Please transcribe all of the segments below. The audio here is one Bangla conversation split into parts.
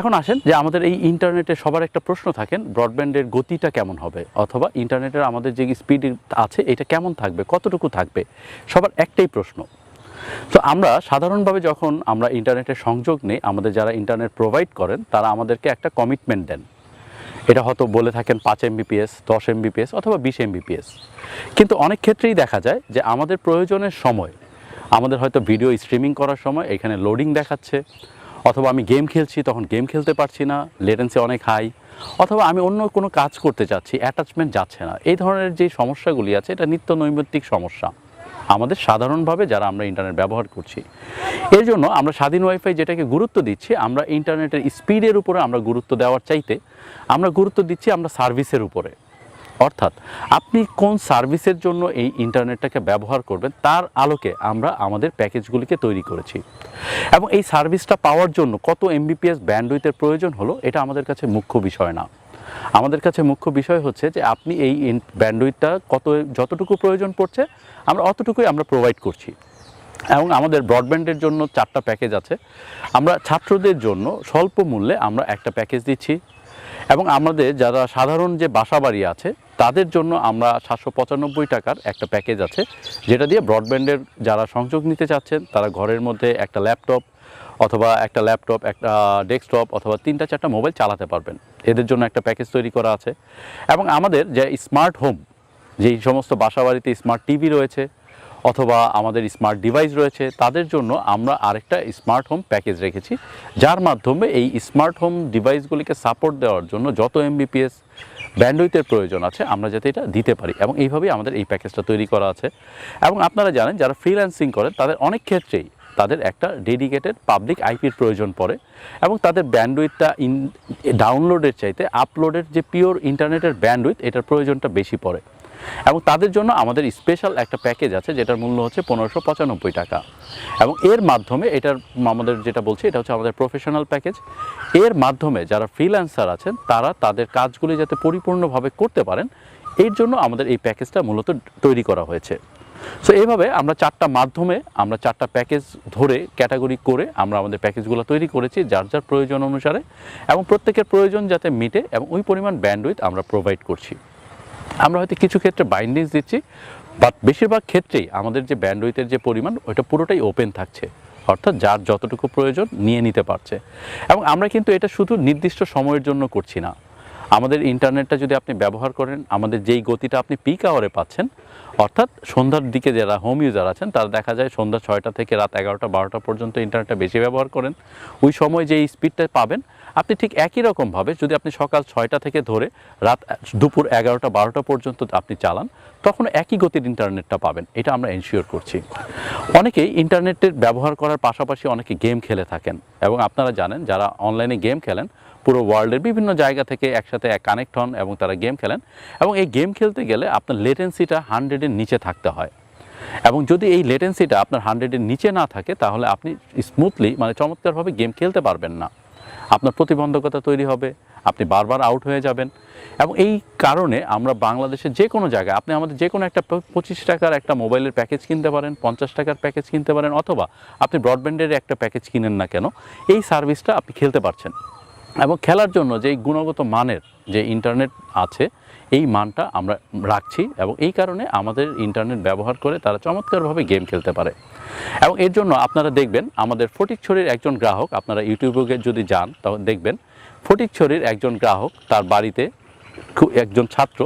এখন আসেন যে আমাদের এই ইন্টারনেটে সবার একটা প্রশ্ন থাকেন, ব্রডব্যান্ডের গতিটা কেমন হবে? অথবা ইন্টারনেটের আমাদের যে স্পিড আছে, এটা কেমন থাকবে? কতটুকু থাকবে? সবার একটাই প্রশ্ন। তো আমরা সাধারণভাবে যখন আমরা ইন্টারনেটের সংযোগ নেই, আমাদের যারা ইন্টারনেট প্রোভাইড করেন, তারা আমাদেরকে একটা কমিটমেন্ট দেন। এটা হয়তো বলে থাকেন পাঁচ এমবিপিএস দশ এমবিপিএস অথবা বিশ এমবিপিএস কিন্তু অনেক ক্ষেত্রেই দেখা যায় যে আমাদের প্রয়োজনের সময়, আমাদের হয়তো ভিডিও স্ট্রিমিং করার সময়, এখানে লোডিং দেখাচ্ছে। অথবা আমি গেম খেলছি, তখন গেম খেলতে পারছি না লেটেন্সি অনেক হাই অথবা আমি অন্য কোনো কাজ করতে চাচ্ছি অ্যাটাচমেন্ট যাচ্ছে না। এই ধরনের যে সমস্যাগুলি আছে, এটা নিত্য নৈমিত্তিক সমস্যা। আমাদের সাধারণভাবে যারা আমরা ইন্টারনেট ব্যবহার করছি, এর জন্য আমরা স্বাধীন ওয়াইফাই যেটাকে গুরুত্ব দিচ্ছি, আমরা ইন্টারনেটের স্পিডের উপরে আমরা গুরুত্ব দেওয়ার চাইতে, আমরা গুরুত্ব দিচ্ছি আমরা সার্ভিসের উপরে। অর্থাৎ আপনি কোন সার্ভিসের জন্য এই ইন্টারনেটটাকে ব্যবহার করবেন, তার আলোকে আমরা আমাদের প্যাকেজগুলিকে তৈরি করেছি। এবং এই সার্ভিসটা পাওয়ার জন্য কত এমবিপিএস ব্যান্ডউইথের প্রয়োজন হলো, এটা আমাদের কাছে মুখ্য বিষয় না। আমাদের কাছে মুখ্য বিষয় হচ্ছে যে আপনি এই ব্যান্ডউইথটা কত, যতটুকু প্রয়োজন পড়ছে, আমরা অতটুকুই আমরা প্রোভাইড করছি। এবং আমাদের ব্রডব্যান্ডের জন্য চারটা প্যাকেজ আছে। আমরা ছাত্রদের জন্য স্বল্প মূল্যে আমরা একটা প্যাকেজ দিচ্ছি। এবং আমাদের যারা সাধারণ যে বাসা বাড়ি আছে তাদের জন্য আমরা সাতশো পঁচানব্বই টাকার একটা প্যাকেজ আছে, যেটা দিয়ে ব্রডব্যান্ডের যারা সংযোগ নিতে চাচ্ছেন, তারা ঘরের মধ্যে একটা ল্যাপটপ অথবা একটা ল্যাপটপ, একটা ডেস্কটপ অথবা তিনটা চারটা মোবাইল চালাতে পারবেন। এদের জন্য একটা প্যাকেজ তৈরি করা আছে। এবং আমাদের যে স্মার্ট হোম, যেই সমস্ত বাসাবাড়িতে স্মার্ট টিভি রয়েছে, অথবা আমাদের স্মার্ট ডিভাইস রয়েছে, তাদের জন্য আমরা আরেকটা স্মার্ট হোম প্যাকেজ রেখেছি, যার মাধ্যমে এই স্মার্ট হোম ডিভাইসগুলিকে সাপোর্ট দেওয়ার জন্য যত এমবিপিএস ব্যান্ডউইথের প্রয়োজন আছে, আমরা যাতে এটা দিতে পারি। এবং এইভাবেই আমাদের এই প্যাকেজটা তৈরি করা আছে। এবং আপনারা জানেন, যারা ফ্রিল্যান্সিং করেন, তাদের অনেক ক্ষেত্রেই তাদের একটা ডেডিকেটেড পাবলিক আইপির প্রয়োজন পড়ে। এবং তাদের ব্যান্ডউইথটা ইন ডাউনলোডের চাইতে আপলোডের যে পিওর ইন্টারনেটের ব্যান্ডউইথ এটার প্রয়োজনটা বেশি পড়ে। এবং তাদের জন্য আমাদের স্পেশাল একটা প্যাকেজ আছে, যেটার মূল্য হচ্ছে পনেরোশো পঁচানব্বই টাকা। এবং এর মাধ্যমে এটার আমাদের যেটা বলছি, এটা হচ্ছে আমাদের প্রফেশনাল প্যাকেজ এর মাধ্যমে যারা ফ্রিল্যান্সার আছেন, তারা তাদের কাজগুলি যাতে পরিপূর্ণভাবে করতে পারেন, এর জন্য আমাদের এই প্যাকেজটা মূলত তৈরি করা হয়েছে। সো এইভাবে আমরা চারটা মাধ্যমে, আমরা চারটা প্যাকেজ ধরে ক্যাটাগরি করে আমরা আমাদের প্যাকেজগুলো তৈরি করেছি যার যার প্রয়োজন অনুসারে এবং প্রত্যেকের প্রয়োজন যাতে মিটে এবং ওই পরিমাণ ব্যান্ডউইথ আমরা প্রোভাইড করছি। আমরা হয়তো কিছু ক্ষেত্রে বাইন্ডিংস দিচ্ছি বাট বেশিরভাগ ক্ষেত্রেই আমাদের যে ব্যান্ডউইথের যে পরিমাণ, ওইটা পুরোটাই ওপেন থাকছে। অর্থাৎ যার যতটুকু প্রয়োজন নিয়ে নিতে পারছে। এবং আমরা কিন্তু এটা শুধু নির্দিষ্ট সময়ের জন্য করছি না। আমাদের ইন্টারনেটটা যদি আপনি ব্যবহার করেন, আমাদের যেই গতিটা আপনি পিক আওয়ারে পাচ্ছেন অর্থাৎ সন্ধ্যার দিকে যারা হোম ইউজার আছেন, তারা দেখা যায় সন্ধ্যা ছয়টা থেকে রাত এগারোটা, বারোটা পর্যন্ত ইন্টারনেটটা বেশি ব্যবহার করেন। ওই সময় যে স্পিডটা পাবেন, আপনি ঠিক একই রকমভাবে যদি আপনি সকাল ছয়টা থেকে ধরে রাত দুপুর এগারোটা, বারোটা পর্যন্ত আপনি চালান, তখন একই গতির ইন্টারনেটটা পাবেন। এটা আমরা এনশিওর করছি। অনেকেই ইন্টারনেটের ব্যবহার করার পাশাপাশি অনেকে গেম খেলে থাকেন এবং আপনারা জানেন, যারা অনলাইনে গেম খেলেন, পুরো ওয়ার্ল্ডের বিভিন্ন জায়গা থেকে একসাথে কানেক্ট হন এবং তারা গেম খেলেন। এবং এই গেম খেলতে গেলে আপনার লেটেন্সিটা হান্ড্রেডের নিচে থাকতে হয়। এবং যদি এই লেটেন্সিটা আপনার হান্ড্রেডের নিচে না থাকে, তাহলে আপনি স্মুথলি মানে চমৎকারভাবে গেম খেলতে পারবেন না। আপনার প্রতিবন্ধকতা তৈরি হবে, আপনি বারবার আউট হয়ে যাবেন। এবং এই কারণে আমরা বাংলাদেশের যে কোনো জায়গায়, আপনি আমাদের যে কোনো একটা পঁচিশ টাকার একটা মোবাইলের প্যাকেজ কিনতে পারেন, পঞ্চাশ টাকার প্যাকেজ কিনতে পারেন, অথবা আপনি ব্রডব্যান্ডের একটা প্যাকেজ কিনেন না কেন, এই সার্ভিসটা আপনি খেলতে পারছেন। এবং খেলার জন্য যে গুণগত মানের যে ইন্টারনেট আছে, এই মানটা আমরা রাখছি এবং এই কারণে আমাদের ইন্টারনেট ব্যবহার করে তারা চমৎকারভাবে গেম খেলতে পারে। এবং এর জন্য আপনারা দেখবেন, আমাদের ফটিকছড়ির একজন গ্রাহক, আপনারা ইউটিউবে যদি যান তখন দেখবেন ফটিকছড়ির একজন গ্রাহক তার বাড়িতে একজন ছাত্র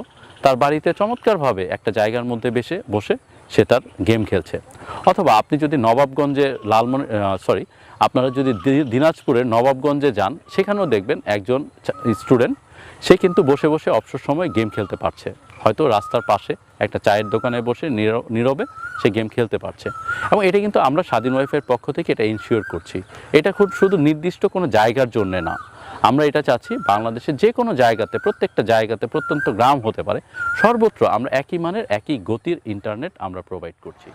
তার বাড়িতে চমৎকারভাবে একটা জায়গার মধ্যে বেসে বসে সে তার গেম খেলছে। অথবা আপনি যদি নবাবগঞ্জে লালমনি সরি আপনারা যদি দিনাজপুরের নবাবগঞ্জে যান, সেখানেও দেখবেন একজন স্টুডেন্ট সে কিন্তু বসে বসে অবসর সময় গেম খেলতে পারছে। হয়তো রাস্তার পাশে একটা চায়ের দোকানে বসে নীর- নীরবে সে গেম খেলতে পারছে। এবং এটা কিন্তু আমরা স্বাধীন ওয়াইফের পক্ষ থেকে এটা ইনশিওর করছি। এটা খুব শুধু নির্দিষ্ট কোনো জায়গার জন্যে না। আমরা এটা চাচ্ছি বাংলাদেশের যে কোনো জায়গাতে, প্রত্যেকটা জায়গাতে প্রত্যন্ত গ্রাম হতে পারে, সর্বত্র আমরা একই মানের, একই গতির ইন্টারনেট আমরা প্রোভাইড করছি।